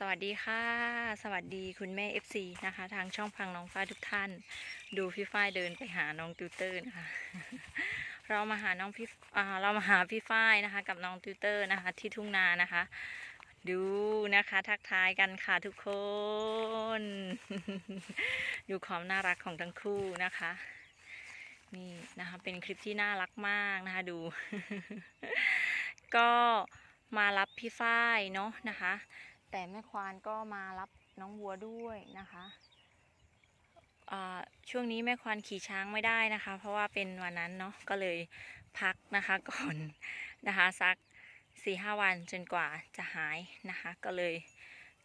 สวัสดีค่ะ สวัสดีคุณแม่ FC นะคะ ทางช่องพังน้องฟ้าทุกท่าน ดูพี่ฝ้ายเดินไปหาน้องติวเตอร์นะคะ เรามาหาน้องพี่เรามาหาพี่ฝ้ายนะคะ กับน้องติวเตอร์นะคะ ที่ทุ่งนานะคะ ดูนะคะทักทายกันค่ะทุกคน ดูความน่ารักของทั้งคู่นะคะนี่นะคะเป็นคลิปที่น่ารักมากนะคะดู ก็มารับพี่ฝ้ายเนาะนะคะ แต่แม่ควานก็มารับน้องวัวด้วยนะคะอ่าช่วงนี้แม่ควานขี่ช้างไม่ได้นะคะ เพราะว่าเป็นวันนั้นเนาะก็เลยพักนะคะก่อนนะคะสักสี่ห้าวันจนกว่าจะหายนะคะ ก็เลย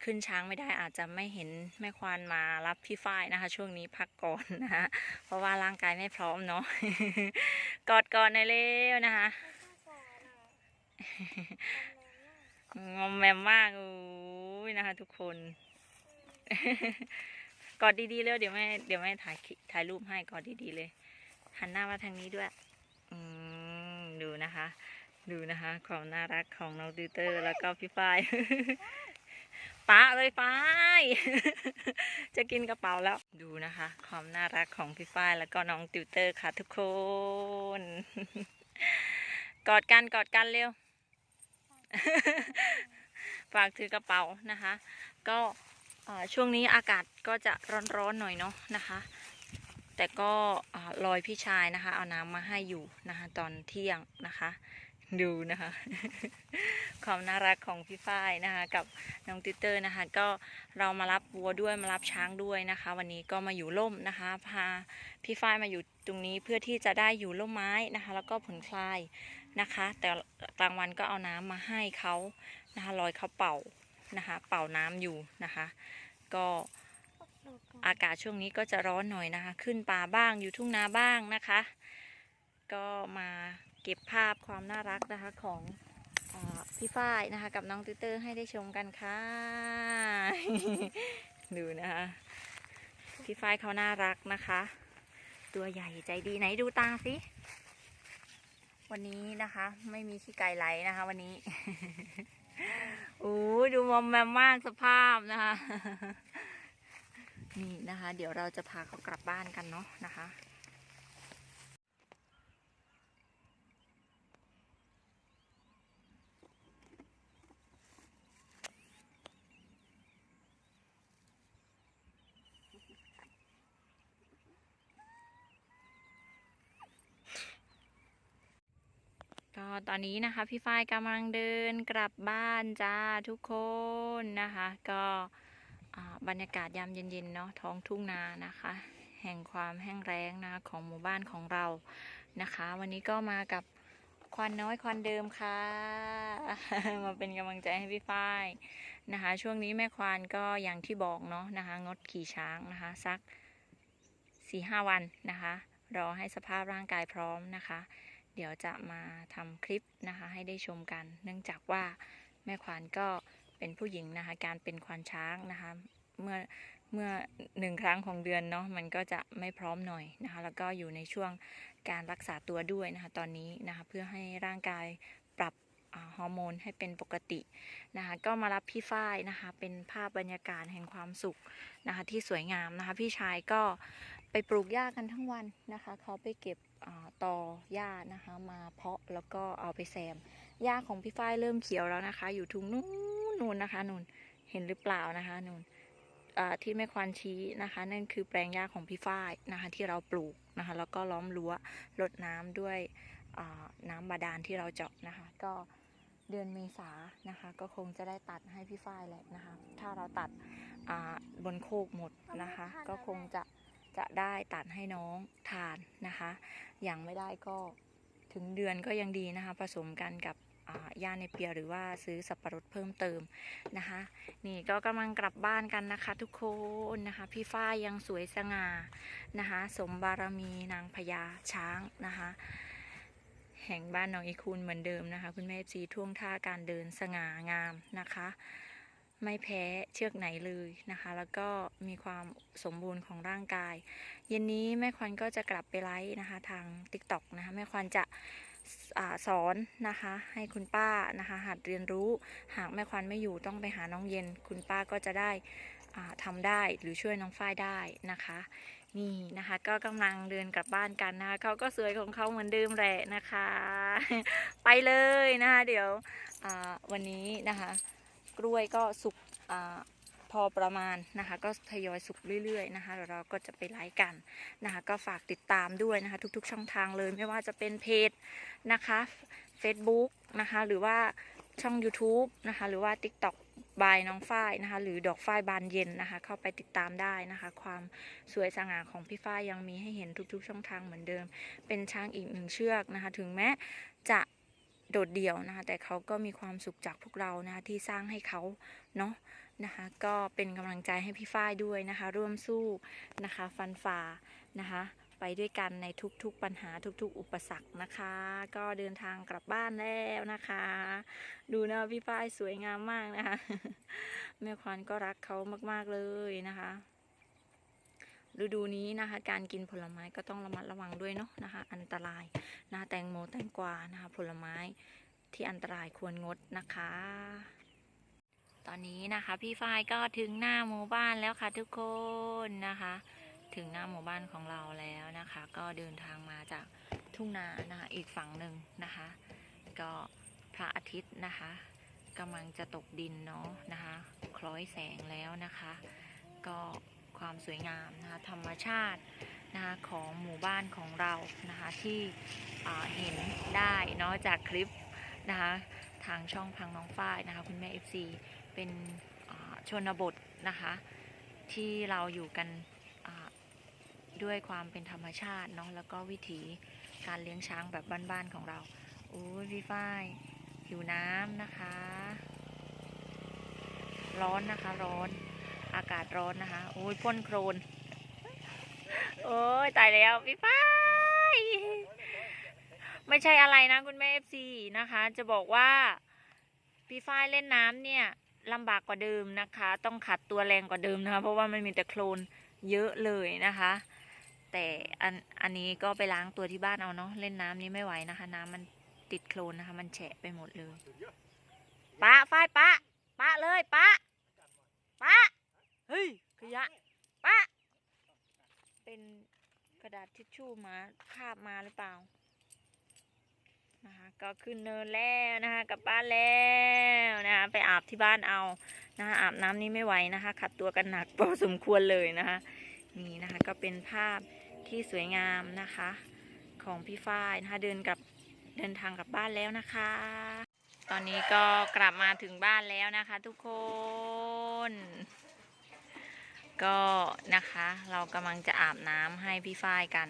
ขึ้นช้างไม่ได้อาจจะไม่เห็นแม่ควานมารับพี่ฝ้ายนะคะ ช่วงนี้พักก่อนนะคะเพราะว่าร่างกายไม่พร้อมเนาะกอดก่อนหน่อยเร็วนะคะ งอมแมมมากอุ้ยนะคะ ทุกคน กอดดีๆเร็วเดี๋ยวแม่เดี๋ยวแม่ถ่ายถ่ายรูปให้กอดดีๆเลย หันหน้ามาทางนี้ด้วย อืมดูนะคะ ดูนะคะ ความน่ารักของน้องติวเตอร์แล้วก็พี่ฝ้ายป้าเลยฝ้าย จะกินกระเป๋าแล้วดูนะคะ ความน่ารักของพี่ฝ้ายแล้วก็น้องติวเตอร์ค่ะทุกคน กอดกันกอดกันเร็ว ฝากถือกระเป๋านะคะ ก็ช่วงนี้อากาศก็จะร้อนๆหน่อยเนาะนะคะ แต่ก็เอ่อรอยพี่ชายนะคะ เอาน้ำมาให้อยู่นะคะ ตอนเที่ยงนะคะ ดูนะคะ ความน่ารักของพี่ฝ้ายนะคะ กับน้องติเตอร์นะคะ ก็เรามารับวัวด้วยมารับช้างด้วยนะคะ วันนี้ก็มาอยู่ร่มนะคะ พาพี่ฝ้ายมาอยู่ตรงนี้เพื่อที่จะได้อยู่ร่มไม้นะคะ แล้วก็ผ่อนคลาย นะคะ แต่กลางวันก็เอาน้ำมาให้เขานะคะลอยเขาเป่านะคะ เป่าน้ำอยู่นะคะ ก็อากาศช่วงนี้ก็จะร้อนหน่อยนะคะ ขึ้นป่าบ้างอยู่ทุ่งนาบ้างนะคะ ก็มาเก็บภาพความน่ารักนะคะของอพี่ฝ้ายนะคะ กับน้องติเตอร์ให้ได้ชมกันค่ะ ดูนะคะพี่ฝ้ายเขาน่ารักนะคะ ตัวใหญ่ใจดีไหนดูตาสิ วันนี้นะคะ ไม่มีขี้ไก่ไหลนะคะ วันนี้โอ้ดูมอมแมมมากสภาพนะคะ นี่นะคะ เดี๋ยวเราจะพาเขากลับบ้านกันเนาะนะคะ ตอนนี้นะคะ พี่ฝ้ายกำลังเดินกลับบ้านจ้าทุกคนนะคะ ก็บรรยากาศยามเย็นๆเนาะท้องทุ่งนานะคะ แห่งความแห้งแล้งนะคะของหมู่บ้านของเรานะคะ วันนี้ก็มากับควันน้อยควันเดิมค่ะ มาเป็นกำลังใจให้พี่ฝ้ายนะคะ ช่วงนี้แม่ควานก็อย่างที่บอกเนาะนะคะ งดขี่ช้างนะคะ สักสี่ห้าวันนะคะ รอให้สภาพร่างกายพร้อมนะคะ เดี๋ยวจะมาทำคลิปนะคะให้ได้ชมกัน เนื่องจากว่าแม่ควานก็เป็นผู้หญิงนะคะ การเป็นควานช้างนะคะ เมื่อเมื่อหนึ่งครั้งของเดือนเนาะมันก็จะไม่พร้อมหน่อยนะคะ แล้วก็อยู่ในช่วงการรักษาตัวด้วยนะคะ ตอนนี้นะคะเพื่อให้ร่างกายปรับฮอร์โมนให้เป็นปกตินะคะก็มารับพี่ฝ้ายนะคะ เป็นภาพบรรยากาศแห่งความสุขนะคะที่สวยงามนะคะ พี่ชายก็ ไปปลูกหญ้ากันทั้งวันนะคะ เขาไปเก็บอตอหญ้านะคะ มาเพาะแล้วก็เอาไปแซมหญ้าของพี่ฝ้ายเริ่มเขียวแล้วนะคะ อยู่ทุ่งนู้นนูนนะคะนูนเห็นหรือเปล่านะคะนูนอ่าที่แม่ควานชี้นะคะ นั่นคือแปลงหญ้าของพี่ฝ้ายนะคะ ที่เราปลูกนะคะ แล้วก็ล้อมรั้วรดน้ำด้วยน้ำบาดาลที่เราเจาะนะคะ ก็เดือนเมษานะคะ ก็คงจะได้ตัดให้พี่ฝ้ายแหละนะคะ ถ้าเราตัดบนโคกหมดนะคะ ก็คงจะ จะได้ตัดให้น้องทานนะคะย่างไม่ได้ก็ถึงเดือนก็ยังดีนะคะ ผสมกันกับอ่าย่าในเปียหรือว่าซื้อสับปะรดเพิ่มเติมนะคะ นี่ก็กำลังกลับบ้านกันนะคะ ทุกคนนะคะ พี่ฝ้ายยังสวยสง่านะคะ สมบารมีนางพญาช้างนะคะ แห่งบ้านน้องอีคูนเหมือนเดิมนะคะ คุณแม่จีท่วงท่าการเดินสง่างามนะคะ ไม่แพ้เชือกไหนเลยนะคะ แล้วก็มีความสมบูรณ์ของร่างกาย เย็นนี้แม่ควันก็จะกลับไปไลฟ์นะคะ ทาง TikTok นะคะแม่ควันจะอสอนนะคะ ให้คุณป้านะคะหัดเรียนรู้หากแม่ควันไม่อยู่ต้องไปหาน้องเย็น คุณป้าก็จะได้อ่าทำได้หรือช่วยน้องฝ้ายได้นะคะ นี่นะคะก็กำลังเดินกลับบ้านกันนะคะเขาก็สวยของเขาเหมือนเดิมแหละนะคะ ไปเลยนะคะเดี๋ยววันนี้นะคะ กล้วยก็สุกอพอประมาณนะคะ ก็ทยอยสุกเรื่อยๆนะคะเดี๋ยวเราก็จะไปไลฟ์กันนะคะ ก็ฝากติดตามด้วยนะคะ ทุกๆ ช่องทางเลยไม่ว่าจะเป็นเพจนะคะ Facebook นะคะ หรือว่าช่อง YouTube นะคะ หรือว่า TikTok บายน้องฝ้ายนะคะ หรือดอกฝ้ายบานเย็นนะคะ เข้าไปติดตามได้นะคะ ความสวยสง่าของพี่ฝ้ายยังมีให้เห็นทุกๆ ช่องทางเหมือนเดิม เป็นช้างอีกหนึ่งเชือกนะคะ ถึงแม้จะ โดดเดี่ยวนะคะแต่เขาก็มีความสุขจากพวกเรานะคะที่สร้างให้เขาเนาะนะคะก็เป็นกำลังใจให้พี่ฝ้ายด้วยนะคะ ร่วมสู้นะคะฟันฝ่านะคะไปด้วยกันในทุกๆปัญหาทุกๆ อุปสรรคนะคะ ก็เดินทางกลับบ้านแล้วนะคะ ดูนะพี่ฝ้ายสวยงามมากนะคะแม่ควันก็รักเขามากๆเลยนะคะ ฤดูนี้นะคะ การกินผลไม้ก็ต้องระมัดระวังด้วยเนาะนะคะ อันตรายนะคะแตงโมแตงกวานะคะ ผลไม้ที่อันตรายควรงดนะคะ ตอนนี้นะคะพี่ฝ้ายก็ถึงหน้าหมู่บ้านแล้วค่ะทุกคนนะคะ ถึงหน้าหมู่บ้านของเราแล้วนะคะ ก็เดินทางมาจากทุ่งนานะคะอีกฝั่งหนึ่งนะคะ ก็พระอาทิตย์นะคะกำลังจะตกดินเนาะนะคะ คล้อยแสงแล้วนะคะ ก็ ความสวยงามนะคะธรรมชาตินะคะของหมู่บ้านของเรานะคะที่เห็นได้เนาะจากคลิปนะคะทางช่องพังน้องฝ้ายนะคะคุณแม่ FC เป็นชนบทนะคะที่เราอยู่กันด้วยความเป็นธรรมชาติเนาะแล้วก็วิถีการเลี้ยงช้างแบบบ้านๆของเราโอ้ยพี่ฝ้ายหิวน้ำนะคะ ร้อนนะคะร้อน อากาศร้อนนะคะ โอ้ยพ่นโครน โอ้ยตายแล้วพี่ฝ้ายไม่ใช่อะไรนะคุณแม่เอฟซีนะคะ จะบอกว่าพี่ฝ้ายเล่นน้ำเนี่ยลำบากกว่าเดิมนะคะ ต้องขัดตัวแรงกว่าเดิมนะคะ เพราะว่ามันมีแต่โคลนเยอะเลยนะคะ แต่อันอันนี้ก็ไปล้างตัวที่บ้านเอาเนาะเล่นน้ำนี้ไม่ไหวนะคะ น้ำมันติดโคลนนะคะ มันแฉะไปหมดเลยปะฝ้ายปะปะเลยปะปะ เฮ้ยขยะปะเป็นกระดาษทิชชู่มาคาบมาหรือเปล่านะคะก็ขึ้นเนินแล้วนะคะกลับบ้านแล้วนะคะไปอาบที่บ้านเอานะคะอาบน้ำนี้ไม่ไหวนะคะขัดตัวกันหนักพอสมควรเลยนะคะนี่นะคะก็เป็นภาพที่สวยงามนะคะของพี่ฝ้ายนะคะเดินกลับเดินทางกลับบ้านแล้วนะคะ ตอนนี้ก็กลับมาถึงบ้านแล้วนะคะทุกคน ก็นะคะ เรากำลังจะอาบน้ำให้พี่ฝ้ายกัน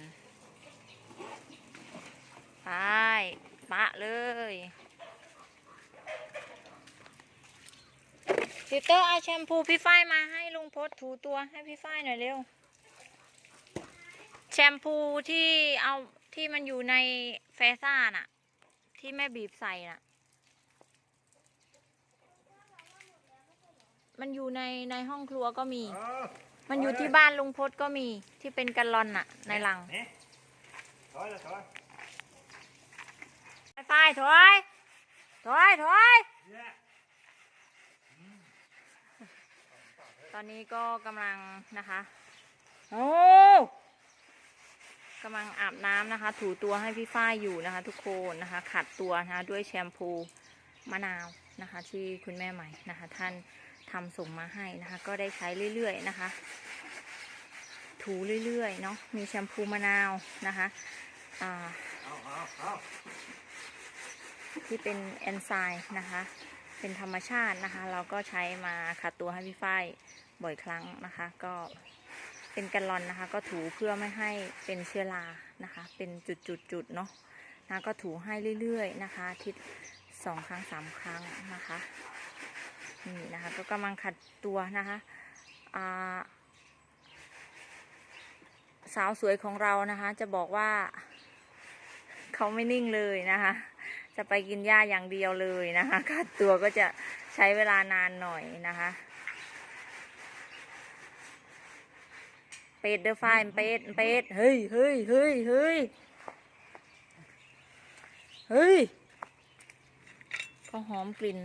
ฝ้ายปะเลยติวเตอร์เอาแชมพูพี่ฝ้ายมาให้ลุงพศถูตัวให้พี่ฝ้ายหน่อยเร็ว แชมพูที่เอาที่มันอยู่ในแฟซ่าน่ะ ที่แม่บีบใส่น่ะ มันอยู่ในในห้องครัวก็มี มันอยู่ที่บ้านลุงพศก็มีที่เป็นกัลลอนน่ะ ในหลังนี่ถอยเลยถอยไฟไฟถอยถอยถอยเนี่ยตอนนี้ก็กำลังนะคะโอ้กำลังอาบน้ำนะคะ ถูตัวให้พี่ฝ้ายอยู่นะคะ ทุกคนนะคะ ขัดตัวนะคะ ด้วยแชมพูมะนาวนะคะ ที่คุณแม่ใหม่นะคะ ท่าน ทำส่งมาให้นะคะ ก็ได้ใช้เรื่อยๆนะคะ ถูเรื่อยๆเนาะมีแชมพูมะนาวนะคะที่เป็นแอนไซม์นะคะ เป็นธรรมชาตินะคะ เราก็ใช้มาขัดตัวให้พี่ฝ้ายบ่อยครั้งนะคะ ก็เป็นกันลอนนะคะ ก็ถูเพื่อไม่ให้เป็นเชื้อรานะคะ เป็นจุดๆๆเนาะนะก็ถูให้เรื่อยๆนะคะ ทิศสองครั้งสามครั้งนะคะ นี่นะคะ ก็กำลังขัดตัวนะคะอ่าสาวสวยของเรานะคะ จะบอกว่า เขาไม่นิ่งเลยนะคะ จะไปกินหญ้าอย่างเดียวเลยนะคะขัดตัวก็จะใช้เวลานานหน่อยนะคะเป็ดเดอไฟเป็ดเป็ดเฮ้ยเฮ้ยเฮ้ยเฮ้ยเเฮ้ยก็หอมกลิ่น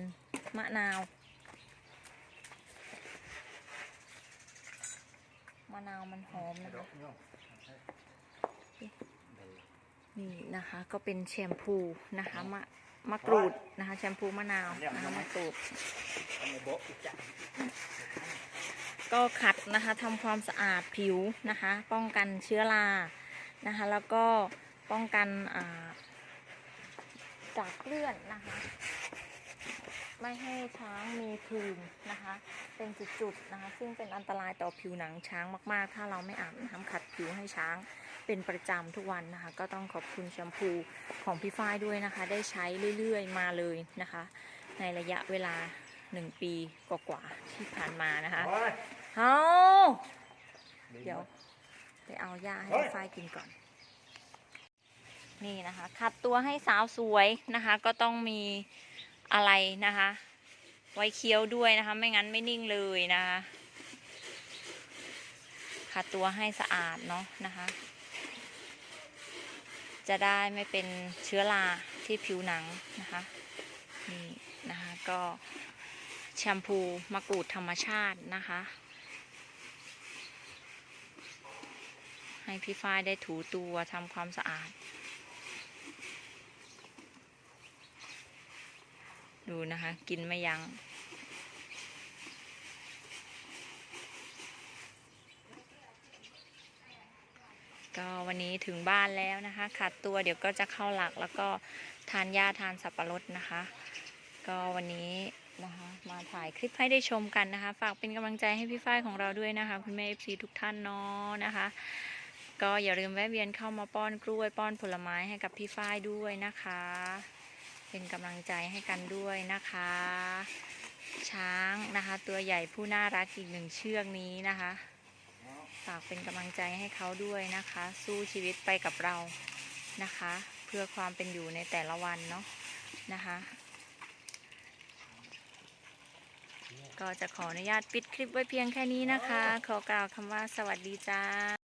มะนาวะนาวมันหอมนะคะนี่นะคะก็เป็นแชมพูนะคะมะมะกรูดนะคะ แชมพูมะนาวนะคะมะกรูด ก็ขัดนะคะทำความสะอาดผิวนะคะ ป้องกันเชื้อรานะคะ แล้วก็ป้องกันอ่าจากเลือดนะคะ ไม่ให้ช้างมีผื่นนะคะ เป็นจุดๆนะคะ ซึ่งเป็นอันตรายต่อผิวหนังช้างมากๆ ถ้าเราไม่อาบน้ำขัดผิวให้ช้างเป็นประจำทุกวันนะคะ ก็ต้องขอบคุณแชมพูของพี่ฝ้ายด้วยนะคะ ได้ใช้เรื่อยๆ มาเลยนะคะ ในระยะเวลาหนึ่งปีกว่าๆที่ผ่านมานะคะถอยเอาเดี๋ยวไปเอาหญ้าให้พี่ฝ้ายกินก่อนนี่นะคะ ขัดตัวให้สาวสวยนะคะ ก็ต้องมี อะไรนะคะ ไว้เคี้ยวด้วยนะคะ ไม่งั้นไม่นิ่งเลยนะคะขัดตัวให้สะอาดเนาะนะคะ จะได้ไม่เป็นเชื้อราที่ผิวหนังนะคะนี่นะคะก็แชมพูมะกรูดธรรมชาตินะคะ ให้พี่ฝ้ายได้ถูตัวทำความสะอาด ดูนะคะ กินไม่ยัง้งก็วันนี้ถึงบ้านแล้วนะคะขัดตัวเดี๋ยวก็จะเข้าหลักแล้วก็ทานหญ้าทานสับปะรดนะคะ ก็วันนี้นะคะมาถ่ายคลิปให้ได้ชมกันนะคะ ฝากเป็นกำลังใจให้พี่ฝ้ายของเราด้วยนะคะ คุณแม่เอฟซีทุกท่านเนาะนะคะ ก็อย่าลืมแวะเวียนเข้ามาป้อนกล้วยป้อนผลไม้ให้กับพี่ฝ้ายด้วยนะคะ เป็นกำลังใจให้กันด้วยนะคะ ช้างนะคะ ตัวใหญ่ผู้น่ารักอีกหนึ่งเชือกนี้นะคะ ฝากเป็นกำลังใจให้เขาด้วยนะคะ สู้ชีวิตไปกับเรานะคะ เพื่อความเป็นอยู่ในแต่ละวันเนาะนะคะ ก็จะขออนุญาตปิดคลิปไว้เพียงแค่นี้นะคะ ขอกล่าวคำว่าสวัสดีจ้า